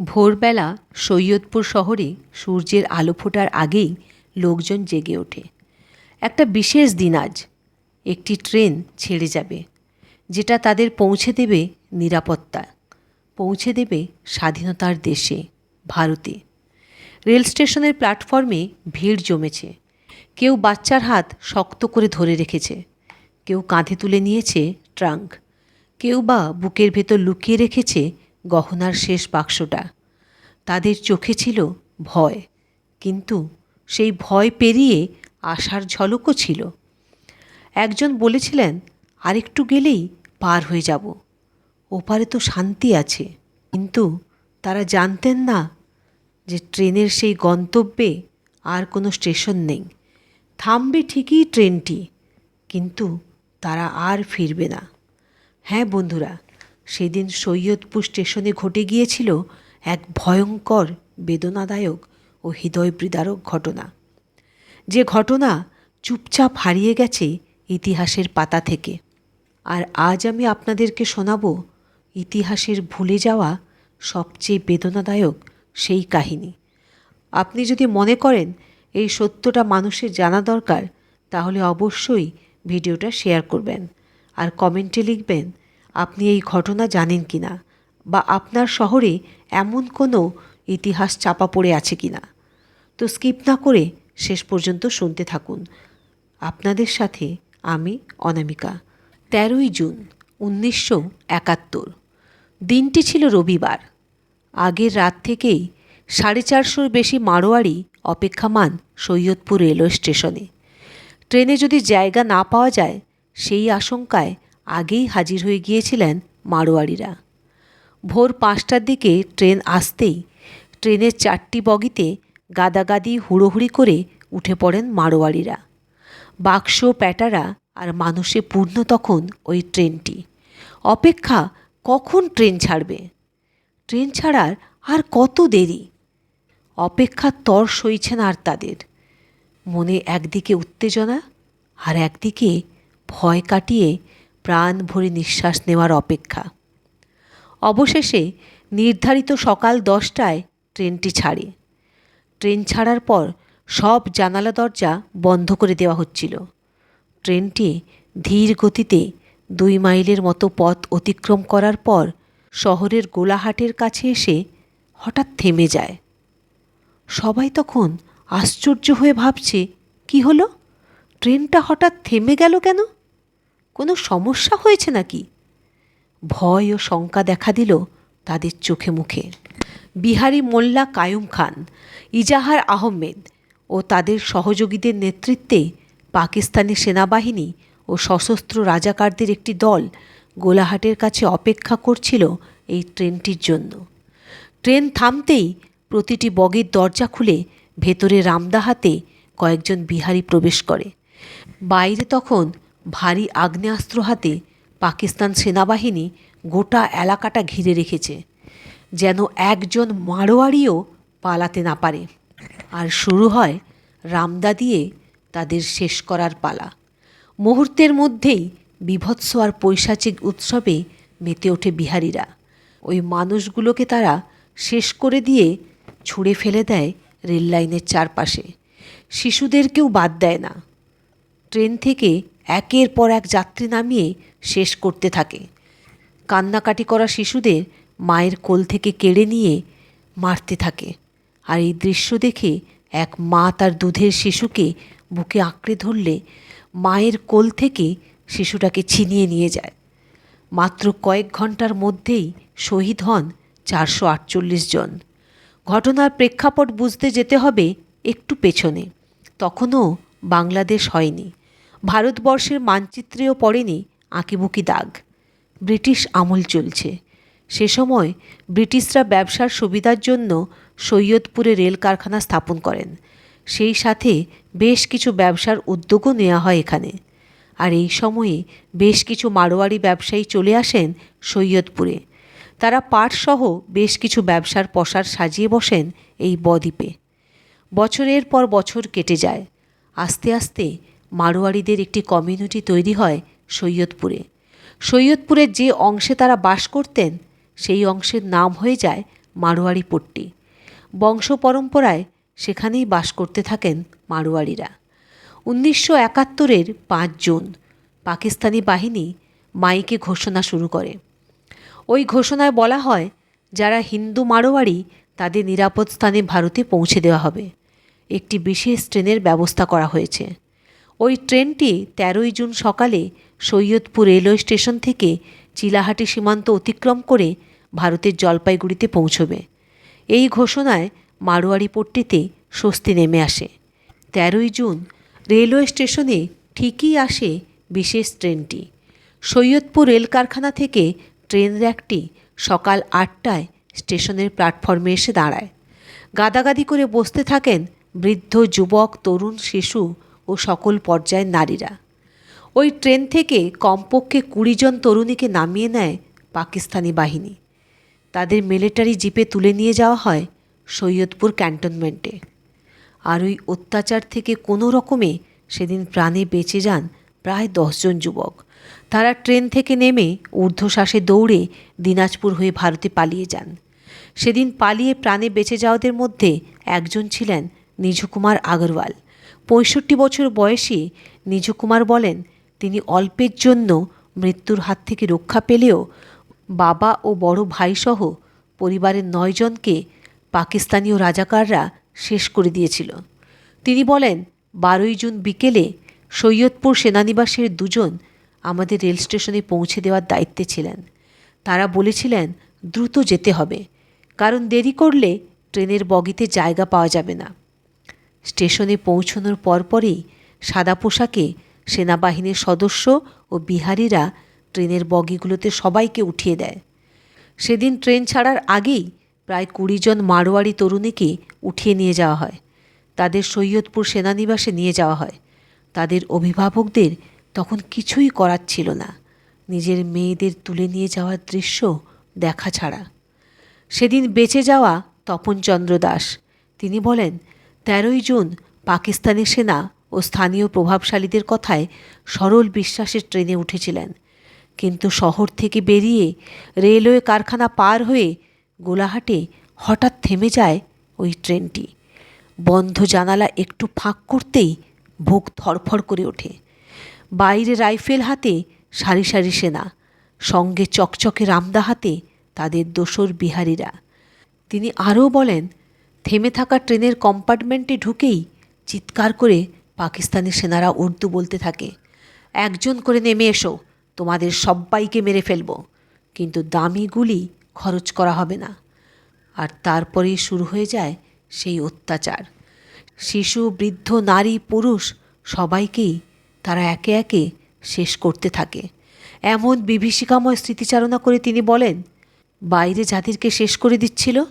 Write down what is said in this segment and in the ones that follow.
ভোরবেলা সৈয়দপুর শহরে সূর্যের আলো ফোটার আগেই লোকজন জেগে ওঠে। একটা বিশেষ দিন আজ। একটি ট্রেন ছেড়ে যাবে, যেটা তাদের পৌঁছে দেবে নিরাপত্তা, পৌঁছে দেবে স্বাধীনতার দেশে, ভারতে। রেল স্টেশনের প্ল্যাটফর্মে ভিড় জমেছে। কেউ বাচ্চার হাত শক্ত করে ধরে রেখেছে, কেউ কাঁধে তুলে নিয়েছে ট্রাঙ্ক, কেউ বা বুকের ভেতর লুকিয়ে রেখেছে গহনার শেষ বাক্সটা। তাদের চোখে ছিল ভয়, কিন্তু সেই ভয় পেরিয়ে আশার ঝলকও ছিল। একজন বলেছিলেন, আরেকটু গেলেই পার হয়ে যাব। ওপারে তো শান্তি আছে। কিন্তু তারা জানতেন না যে ট্রেনের সেই গন্তব্যে আর কোনো স্টেশন নেই। থামবে ঠিকই ট্রেনটি, কিন্তু তারা আর ফিরবে না। হ্যাঁ বন্ধুরা সেদিন সৈয়দপুর স্টেশনে ঘটে গিয়েছিল এক ভয়ঙ্কর বেদনাদায়ক ও হৃদয়বিদারক ঘটনা। যে ঘটনা চুপচাপ হারিয়ে গেছে ইতিহাসের পাতা থেকে। আর আজ আমি আপনাদেরকে শোনাব ইতিহাসের ভুলে যাওয়া সবচেয়ে বেদনাদায়ক সেই কাহিনী। আপনি যদি মনে করেন এই সত্যটা মানুষের জানা দরকার, তাহলে অবশ্যই ভিডিওটা শেয়ার করবেন। আর কমেন্টে লিখবেন আপনি এই ঘটনা জানেন কি না বা আপনার শহরে এমন কোনো ইতিহাস চাপা পড়ে আছে কি না তো স্কিপ না করে শেষ পর্যন্ত শুনতে থাকুন। আপনাদের সাথে আমি, অনামিকা। তেরোই জুন, উনিশশো একাত্তর। দিনটি ছিল রবিবার। আগের রাত থেকেই সাড়ে চারশোর বেশি মারোয়ারি অপেক্ষামান সৈয়দপুর রেলওয়ে স্টেশনে। ট্রেনে যদি জায়গা না পাওয়া যায়, সেই আশঙ্কায় আগেই হাজির হয়ে গিয়েছিলেন মারোয়ারিরা ভোর পাঁচটার দিকে ট্রেন আসতেই ট্রেনের চারটি বগিতে গাদাগাদি হুড়োহুড়ি করে উঠে পড়েন মারোয়ারিরা বাক্স, প্যাটারা আর মানুষে পূর্ণ তখন ওই ট্রেনটি। অপেক্ষা, কখন ট্রেন ছাড়বে? ট্রেন ছাড়ার আর কত দেরি? অপেক্ষার তর সইছে না আর তাদের। মনে একদিকে উত্তেজনা আর একদিকে ভয় কাটিয়ে প্রাণ ভরে নিঃশ্বাস নেওয়ার অপেক্ষা। অবশেষে নির্ধারিত সকাল দশটায় ট্রেনটি ছাড়ে। ট্রেন ছাড়ার পর সব জানালা দরজা বন্ধ করে দেওয়া হচ্ছিল। ট্রেনটি ধীর গতিতে দুই মাইলের মতো পথ অতিক্রম করার পর শহরের গোলাহাটের কাছে এসে হঠাৎ থেমে যায়। সবাই তখন আশ্চর্য হয়ে ভাবছে, কি হলো? ট্রেনটা হঠাৎ থেমে গেল কেন? কোনো সমস্যা হয়েছে নাকি? ভয় ও শঙ্কা দেখা দিল তাদের চোখে মুখে। বিহারি মোল্লা কায়ুম খান, ইজাহার আহমেদ ও তাদের সহযোগীদের নেতৃত্বে পাকিস্তানি সেনাবাহিনী ও সশস্ত্র রাজাকারদের একটি দল গোলাহাটের কাছে অপেক্ষা করছিল এই ট্রেনটির জন্য। ট্রেন থামতেই প্রতিটি বগির দরজা খুলে ভেতরে রামদাহাতে কয়েকজন বিহারি প্রবেশ করে। বাইরে তখন ভারী আগ্নেয়াস্ত্র হাতে পাকিস্তান সেনাবাহিনী গোটা এলাকাটা ঘিরে রেখেছে, যেন একজন মারোয়ারিও পালাতে না পারে। আর শুরু হয় রামদা দিয়ে তাদের শেষ করার পালা। মুহূর্তের মধ্যেই বিভৎস আর পৈশাচিক উৎসবে মেতে ওঠে বিহারীরা। ওই মানুষগুলোকে তারা শেষ করে দিয়ে ছুঁড়ে ফেলে দেয় রেললাইনের চারপাশে। শিশুদেরকেও বাদ দেয় না। ট্রেন থেকে একের পর এক যাত্রী নামিয়ে শেষ করতে থাকে। কান্নাকাটি করা শিশুদের মায়ের কোল থেকে কেড়ে নিয়ে মারতে থাকে। আর এই দৃশ্য দেখে এক মা তার দুধের শিশুকে বুকে আঁকড়ে ধরলে মায়ের কোল থেকে শিশুটাকে ছিনিয়ে নিয়ে যায়। মাত্র কয়েক ঘণ্টার মধ্যেই শহীদ হন চারশো আটচল্লিশ জন। ঘটনার প্রেক্ষাপট বুঝতে যেতে হবে একটু পেছনে। তখনও বাংলাদেশ হয়নি। ভারতবর্ষের মানচিত্রেও পড়েনি আঁকিবুকি দাগ। ব্রিটিশ আমল চলছে। সে সময় ব্রিটিশরা ব্যবসার সুবিধার জন্য সৈয়দপুরে রেল কারখানা স্থাপন করেন। সেই সাথে বেশ কিছু ব্যবসার উদ্যোগও নেওয়া হয় এখানে। আর এই সময়ে বেশ কিছু মারোয়ারি ব্যবসায়ী চলে আসেন সৈয়দপুরে। তারা পাটসহ বেশ কিছু ব্যবসার পসার সাজিয়ে বসেন এই বদ্বীপে। বছরের পর বছর কেটে যায়। আস্তে আস্তে মারোয়ারিদের একটি কমিউনিটি তৈরি হয় সৈয়দপুরে। সৈয়দপুরের যে অংশে তারা বাস করতেন, সেই অংশের নাম হয়ে যায় মারোয়ারি পট্টি। বংশ পরম্পরায় সেখানেই বাস করতে থাকেন মারোয়ারিরা। উনিশশো একাত্তরের পাঁচ জুন পাকিস্তানি বাহিনী মাইকে ঘোষণা শুরু করে। ওই ঘোষণায় বলা হয়, যারা হিন্দু মারোয়ারি তাদের নিরাপদ স্থানে ভারতে পৌঁছে দেওয়া হবে। একটি বিশেষ ট্রেনের ব্যবস্থা করা হয়েছে। ওই ট্রেনটি তেরোই জুন সকালে সৈয়দপুর রেলওয়ে স্টেশন থেকে চিলাহাটি সীমান্ত অতিক্রম করে ভারতের জলপাইগুড়িতে পৌঁছবে। এই ঘোষণায় মারোয়ারি পট্টিতে স্বস্তি নেমে আসে। তেরোই জুন রেলওয়ে স্টেশনে ঠিকই আসে বিশেষ ট্রেনটি। সৈয়দপুর রেল কারখানা থেকে ট্রেন র্যাকটি সকাল আটটায় স্টেশনের প্ল্যাটফর্মে এসে দাঁড়ায়। গাদাগাদি করে বসতে থাকেন বৃদ্ধ, যুবক, তরুণ, শিশু ও সকল পর্যায়ের নারীরা। ওই ট্রেন থেকে কমপক্ষে কুড়ি জন তরুণীকে নামিয়ে নেয় পাকিস্তানি বাহিনী। তাদের মিলিটারি জিপে তুলে নিয়ে যাওয়া হয় সৈয়দপুর ক্যান্টনমেন্টে। আর ওই অত্যাচার থেকে কোনো রকমে সেদিন প্রাণে বেঁচে যান প্রায় দশজন যুবক। তারা ট্রেন থেকে নেমে ঊর্ধ্বশ্বাসে দৌড়ে দিনাজপুর হয়ে ভারতে পালিয়ে যান। সেদিন পালিয়ে প্রাণে বেঁচে যাওয়াদের মধ্যে একজন ছিলেন নিজকুমার আগরওয়াল। পঁয়ষট্টি বছর বয়সী নিজকুমার বলেন, তিনি অল্পের জন্য মৃত্যুর হাত থেকে রক্ষা পেলেও বাবা ও বড় ভাইসহ পরিবারের নয়জনকে পাকিস্তানীয় রাজাকাররা শেষ করে দিয়েছিল। তিনি বলেন, বারোই জুন বিকেলে সৈয়দপুর সেনানিবাসের দুজন আমাদের রেল স্টেশনে পৌঁছে দেওয়ার দায়িত্বে ছিলেন। তারা বলেছিলেন, দ্রুত যেতে হবে, কারণ দেরি করলে ট্রেনের বগিতে জায়গা পাওয়া যাবে না। স্টেশনে পৌঁছানোর পরপরই সাদা পোশাকে সেনাবাহিনীর সদস্য ও বিহারিরা ট্রেনের বগিগুলোতে সবাইকে উঠিয়ে দেয়। সেদিন ট্রেন ছাড়ার আগেই প্রায় কুড়ি জন মারোয়ারি তরুণীকে উঠিয়ে নিয়ে যাওয়া হয়। তাদের সৈয়দপুর সেনানিবাসে নিয়ে যাওয়া হয়। তাদের অভিভাবকদের তখন কিছুই করার ছিল না। নিজের মেয়েদের তুলে নিয়ে যাওয়ার দৃশ্য দেখা ছাড়া। সেদিন বেঁচে যাওয়া তপনচন্দ্র দাস। তিনি বলেন তেরোই জুন পাকিস্তানি সেনা ও স্থানীয় প্রভাবশালীদের কথায় সরল বিশ্বাসের ট্রেনে উঠেছিলেন। কিন্তু শহর থেকে বেরিয়ে রেলওয়ে কারখানা পার হয়ে গোলাহাটে হঠাৎ থেমে যায় ওই ট্রেনটি। বন্ধ জানালা একটু ফাঁক করতেই বুক ধরফর করে ওঠে। বাইরে রাইফেল হাতে সারি সারি সেনা, সঙ্গে চকচকে রামদা হাতে তাদের দোসর বিহারীরা। তিনি আরও বলেন থেমে থাকা ট্রেনের কম্পার্টমেন্টে ঢুকেই চিৎকার করে পাকিস্তানি সেনারা উর্দু বলতে থাকে। একজন করে নেমে এসো, তোমাদের সব্বাইকে মেরে ফেলব। কিন্তু দামি গুলি খরচ করা হবে না। আর তারপরেই শুরু হয়ে যায় সেই অত্যাচার। শিশু, বৃদ্ধ, নারী, পুরুষ সবাইকেই তারা একে একে শেষ করতে থাকে। এমন বিভীষিকাময় স্মৃতিচারণা করে তিনি বলেন, বাইরে যাদেরকে শেষ করে দিচ্ছিল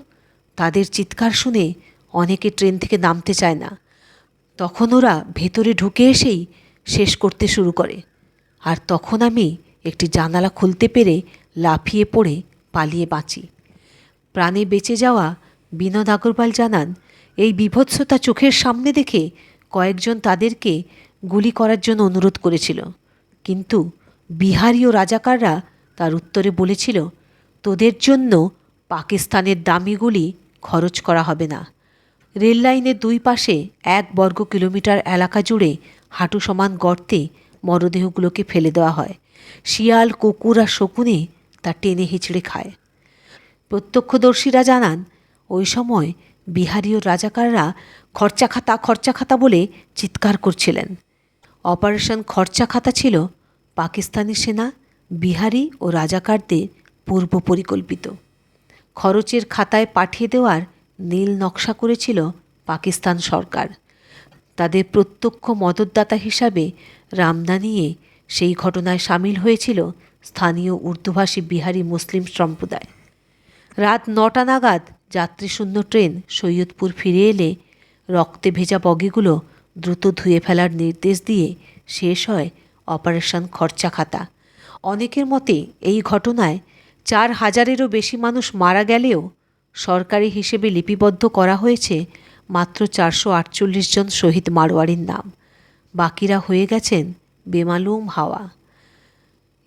তাদের চিৎকার শুনে অনেকে ট্রেন থেকে নামতে চায় না। তখন ওরা ভেতরে ঢুকে এসেই শেষ করতে শুরু করে। আর তখন আমি একটি জানালা খুলতে পেরে লাফিয়ে পড়ে পালিয়ে বাঁচি। প্রাণে বেঁচে যাওয়া বিনোদ আগরওয়াল জানান, এই বিভৎসতা চোখের সামনে দেখে কয়েকজন তাদেরকে গুলি করার জন্য অনুরোধ করেছিল। কিন্তু বিহারি ও রাজাকাররা তার উত্তরে বলেছিল, তোদের জন্য পাকিস্তানের দামি গুলি খরচ করা হবে না। রেল লাইনের দুই পাশে এক বর্গ কিলোমিটার এলাকা জুড়ে হাঁটু সমান গর্তে মরদেহগুলোকে ফেলে দেওয়া হয়। শিয়াল, কুকুর আর শকুনে তা টেনে হিচড়ে খায়। প্রত্যক্ষদর্শীরা জানান, ওই সময় বিহারি ও রাজাকাররা খরচা খাতা খরচা খাতা বলে চিৎকার করছিলেন। অপারেশন খরচা খাতা ছিল পাকিস্তানি সেনা, বিহারি ও রাজাকারদের পূর্ব পরিকল্পিত খরচের খাতায় পাঠিয়ে দেওয়ার নীল নকশা করেছিল পাকিস্তান সরকার। তাদের প্রত্যক্ষ মদতদাতা হিসাবে রামদানিয়ে সেই ঘটনায় সামিল হয়েছিল স্থানীয় উর্দুভাষী বিহারি মুসলিম সম্প্রদায়। রাত নটা নাগাদ যাত্রীশূন্য ট্রেন সৈয়দপুর ফিরে এলে রক্তে ভেজা বগিগুলো দ্রুত ধুয়ে ফেলার নির্দেশ দিয়ে শেষ হয় অপারেশন খরচা খাতা। অনেকের মতে এই ঘটনায় চার হাজারেরও বেশি মানুষ মারা গেলেও সরকারি হিসেবে লিপিবদ্ধ করা হয়েছে মাত্র চারশো আটচল্লিশ জন শহীদ মারোয়ারির নাম। বাকিরা হয়ে গেছেন বেমালুম হাওয়া।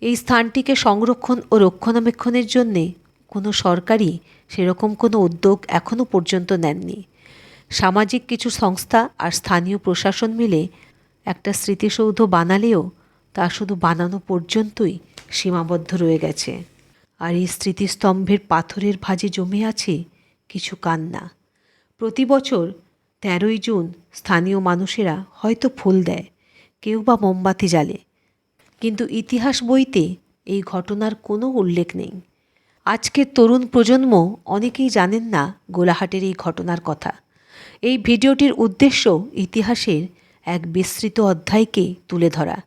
এই স্থানটিকে সংরক্ষণ ও রক্ষণাবেক্ষণের জন্যে কোনো সরকারই সেরকম কোনো উদ্যোগ এখনও পর্যন্ত নেননি। সামাজিক কিছু সংস্থা আর স্থানীয় প্রশাসন মিলে একটা স্মৃতিসৌধ বানালেও তা শুধু বানানো পর্যন্তই সীমাবদ্ধ রয়ে গেছে। আর এই স্মৃতিস্তম্ভের পাথরের ভাঁজে জমে আছে কিছু কান্না। প্রতি বছর তেরোই জুন স্থানীয় মানুষেরা হয়তো ফুল দেয়, কেউ বা মোমবাতি জ্বালে। কিন্তু ইতিহাস বইতে এই ঘটনার কোনো উল্লেখ নেই। আজকের তরুণ প্রজন্ম অনেকেই জানেন না গোলাহাটের এই ঘটনার কথা। এই ভিডিওটির উদ্দেশ্য ইতিহাসের এক বিস্তৃত অধ্যায়কে তুলে ধরা,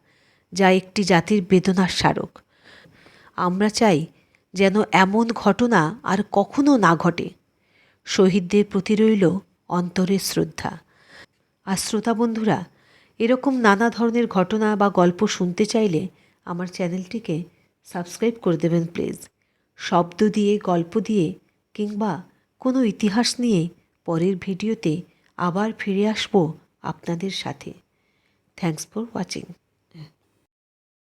যা একটি জাতির বেদনার স্মারক। আমরা চাই যেন এমন ঘটনা আর কখনো না ঘটে। শহীদদের প্রতি রইল অন্তরের শ্রদ্ধা। আর শ্রোতা বন্ধুরা, এরকম নানা ধরনের ঘটনা বা গল্প শুনতে চাইলে আমার চ্যানেলটিকে সাবস্ক্রাইব করে দেবেন প্লিজ। শব্দ দিয়ে, গল্প দিয়ে কিংবা কোনো ইতিহাস নিয়ে পরের ভিডিওতে আবার ফিরে আসব আপনাদের সাথে। Thanks for watching.